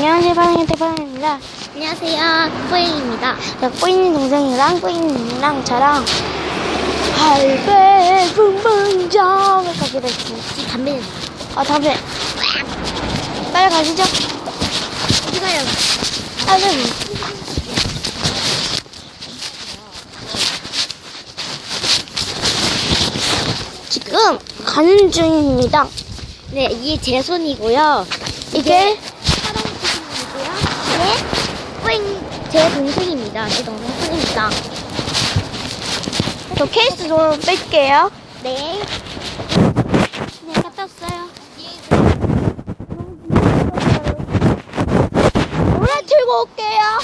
안녕하세요, 파랑의 대파랑입니다. 안녕하세요. 포잉입니다. 자, 꼬이님 동생이랑 꼬이님이랑 저랑 할배 붕붕장을 가기로 했습니다. 담배는 아, 담배. 빨리 가시죠. 어디 가요? 아, 네. 지금 가는 중입니다. 네, 이게 제 손이고요. 이게. 네, 포잉 제 동생입니다. 제 동생 손입니다. 저 케이스 좀 뺄게요. 네. 네, 갔다 왔어요. 노래 틀고 올게요.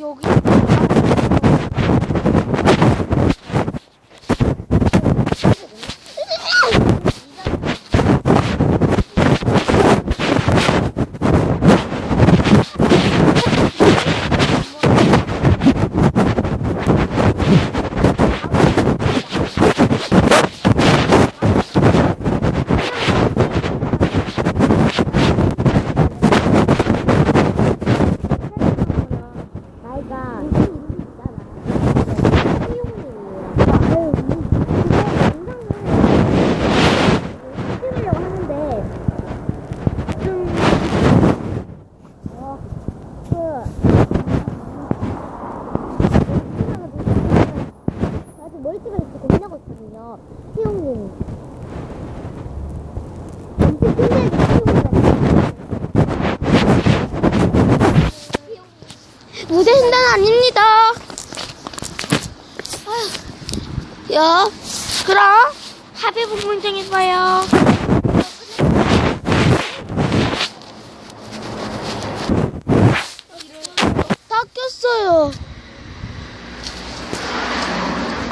여기. 나이가 찍으려고 하는데 좀 어, 그 아직 뭘 찍을지 고민하고 무대 횡단 아닙니다. 아휴. 야, 그럼 합의 부문장에 봐요. 다 꼈어요.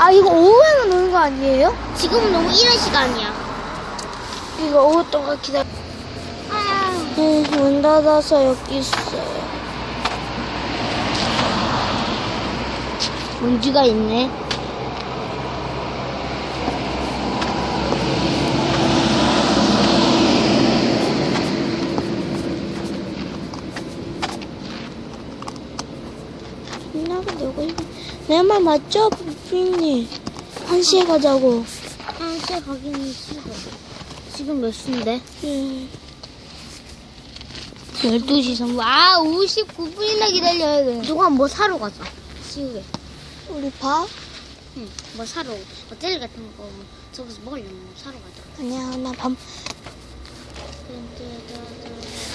아, 이거 오후에만 노는 거 아니에요? 지금은 너무 이른 시간이야. 이거 오후 동안 기다려. 아, 네, 문 닫아서 여기 있어요. 먼지가 있네. 나가 내고 내말 맞죠, 부인님? 한 시에 가자고. 아, 진짜 가기는 싫어. 지금 몇 시인데? 예. 12시 3분. 아, 59분이나 기다려야 돼. 누가 뭐 사러 가자. 시우에. 우리 밥? 응, 뭐 사러. 뭐 젤리 같은 거 뭐, 저기서 먹으려면 뭐 사러 가자. 아니야, 나 밥.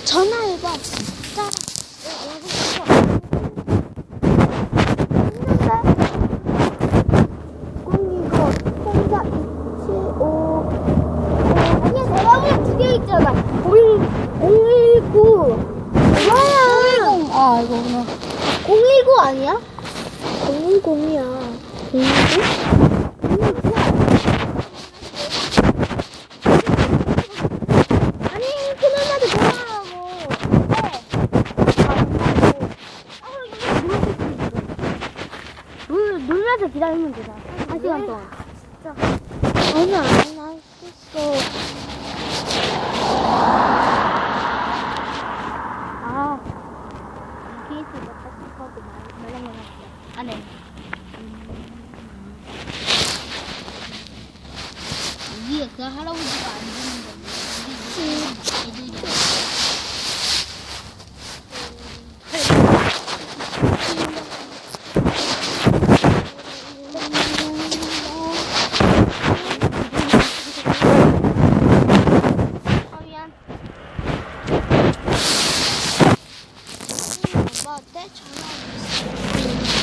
전화해봐. 자. 아니야, 전화번호 두개 있잖아. 019. 뭐야? 010. 아, 이거구나. 019 아니야? 010이야. 010? 아니, 큰엄마한테 전화하라고. 물, 놀면서 기다리면 되잖아. 한 시간 동안. 아니야, 안 했어. 아. 케이스 갖다 싶어도 말랑말랑 했어. 안에. 위에 그 할아버지가 안 되는 건데. 애들이. 아, 미안. 엄마한테 전화하고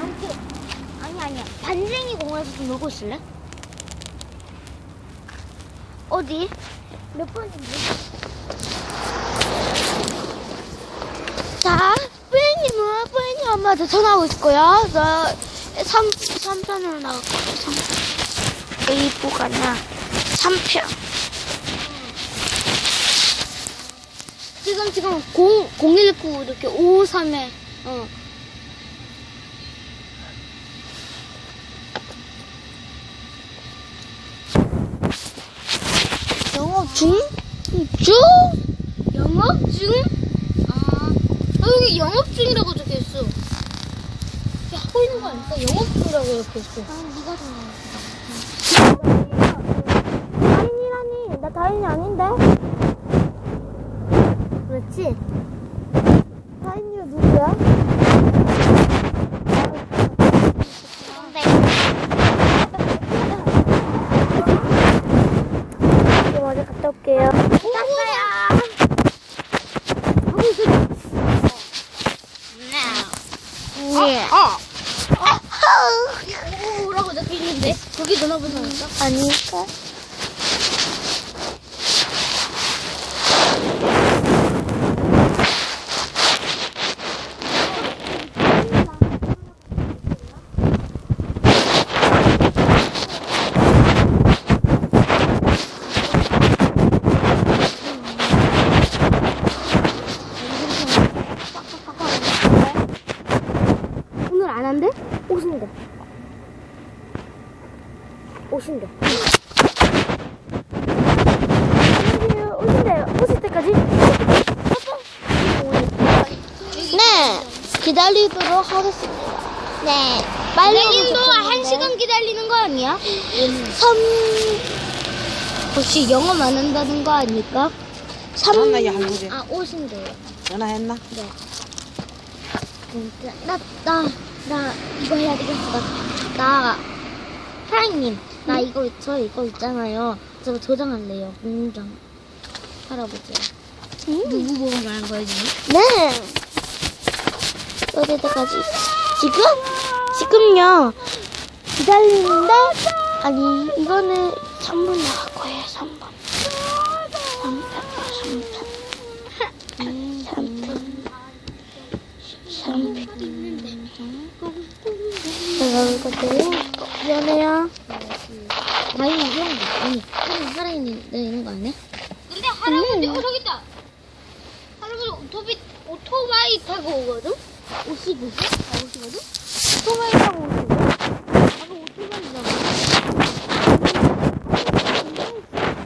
아니, 아니, 아니야. 반쟁이 공원에서 좀 놀고 있을래? 어디? 몇 번인데? 자, 뿌연님은 뿌연님 엄마한테 전화하고 있고요. 저 3, 3편으로 나갔고, 3편. A부가 아니라 3편. 지금, 지금 0, 019 이렇게 553에, 어. 중? 중? 영업 중? 아, 아 여기 영업 중이라고 적혀 있어. 이게 하고 있는 거 아닐까? 영업 중이라고 적혀 있어. 아, 네가 다인이라니. 나 다인이 아닌데? 그렇지? 다인이가 누구야? 저 먼저 갔다 올게요. 땄어요. 하고 있어. 예. 오라고 적혀 있는데 거기 전화번호 아닐까? 아닐까? 오늘 안 한대? 오신대. 오신대. 오신대. 오실 때까지? 네. 기다리도록 하겠습니다. 네. 빨리 기다림도 한. 시간 기다리는 거 아니야? 삼, 혹시 영업 안 한다는 거 아닐까? 삼. 전화 야 한국에 아 오신대요. 전화했나? 진짜 나, 나, 나 이거 해야 되겠어. 나, 나 사장님, 나 이거 저 이거 있잖아요. 저거 저장할래요. 공장 할아버지. 누구 보고 말한 거야 지금? 네. 어디다까지? 지금? 지금요. 기다리는데, 아니, 이거는 3분 나갈 거예요, 3분. 3분, 3분. 3분. 3분. 내가 이거도 미안해요. 다행히 이런 거 아니 살아있는 이런 거 아니야? 근데 할아버지 어 저기 있다. 할아버지 오토비 오토바이 타고 오거든? 오시거든? 아 오시거든? 오토바이 타고 오시거든? 아까 오토바이잖아.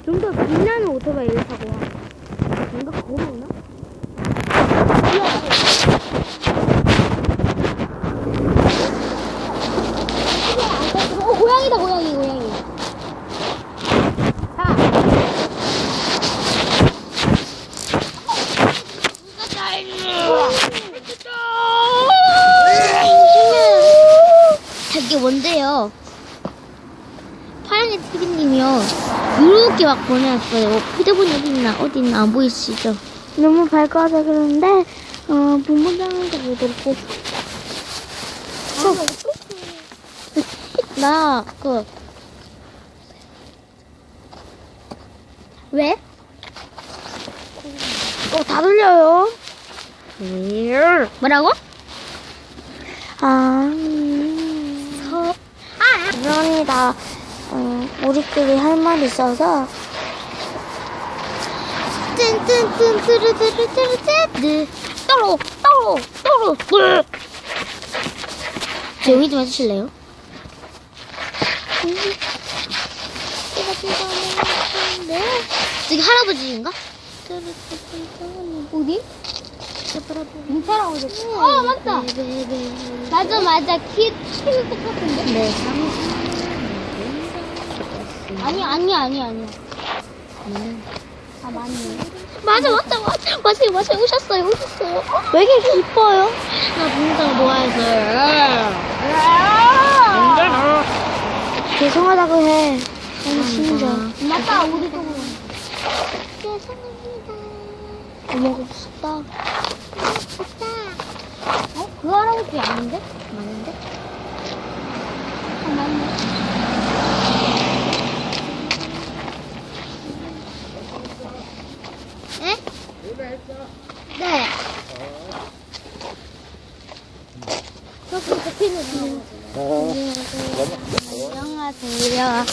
좀더 빛나는 오토바이를 타고 와. 뭔가 걸어오나? 어 고양이다 고양이 고양이. 자. 이게 뭔데요? 파랑의 TV님이요. 이렇게 막 보내왔어요. 휴대폰 어디 있나 어디 있나 안 보이시죠? 너무 밝아서 그런데, 어, 본문장에서 보도록 나 그. 왜? 어, 다 들려요. 뭐라고? 아, 음. 서. 아! 죄송합니 다. 어, 우리끼리 할 말이 있어서. 뜬뜬뜬 뚜루뚜루뚜루뚜루 또로 또로 또로 뿔 조용히 좀 해주실래요? 저기 할아버지인가? 어디? 인사라고 적혀 어 맞다 맞아 맞아 키, 키는 똑같은데? 네 아니 아니 아니 아니 아 맞네 맞아 맞아 맞아 맞아 맞아 오셨어요 오셨어요 왜 이렇게 기뻐요? 나 분장 좋아해서요 죄송하다고 해. 진짜. 맞다 우리도 어머가 무섭다. 어? 그 할아버지 아닌데? 맞는데? 아 맞네 에? 네 저기 적혀있는 안녕하세요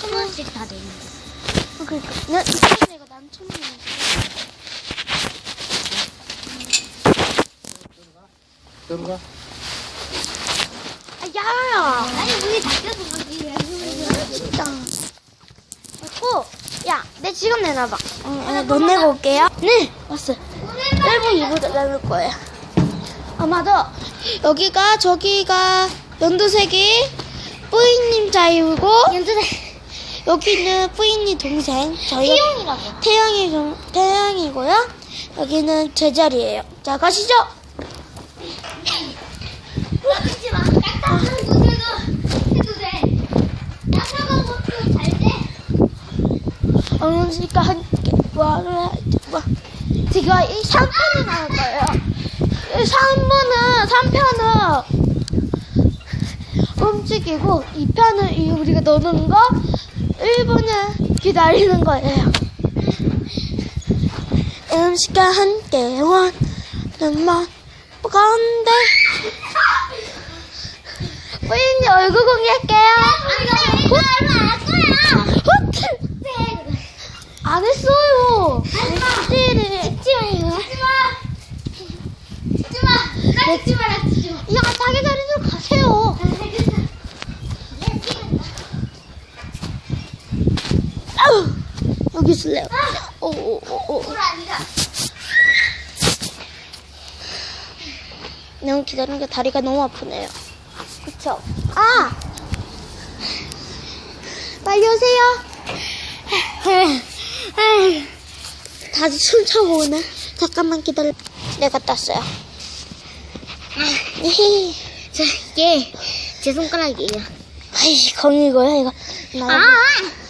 천 원씩 다 내는데 어, 그니까. 나, 내가 난천 원. 들어가. 아, 야야. 아니 문이 닫혀서 왜 그러지? 진짜. 고, 야, 내 지금 내놔봐. 응, 응, 돈 내고 올게요. 네, 왔어요. 1분 2분 내놓을 거예요. 아, 맞아. 여기가, 저기가, 연두색이 뿌이님 자유고, 연주대 여기는 뿌이님 동생. 저희 희용이라고. 태양이, 좀- 태양이고요. 여기는 제 자리예요. 자, 가시죠. 그러지 마. 딱딱한 곳에서 해도 돼. 딱딱한 곳도 잘 돼. 어머니가 함께 뭐를 할지 뭐. 지금 이 3편이 나올 거예요. 이 3편은, 3편은 움직이고, 2편은 이 우리가 노는 거, 1분을 기다리는 거예요. 음식과 함께 원은 뭐, 건데. 부인님 얼굴 공개할게요. 호텔! 안 했어요. 띠리리. 찍지 마 이거. 찍지 마. 찍지 마. 나 찍지 마라 찍지 마. 야, 자기 자리로 가세요. 아우, 여기 있을래요. 오, 오, 오, 오. 너무 기다리는 게 다리가 너무 아프네요. 그쵸? 아! 빨리 오세요. 다들 술 차고 오네. 잠깐만 기다려. 내가 땄어요. 자 이게 제 손가락이에요. 아이, 거미고요, 이거. 아.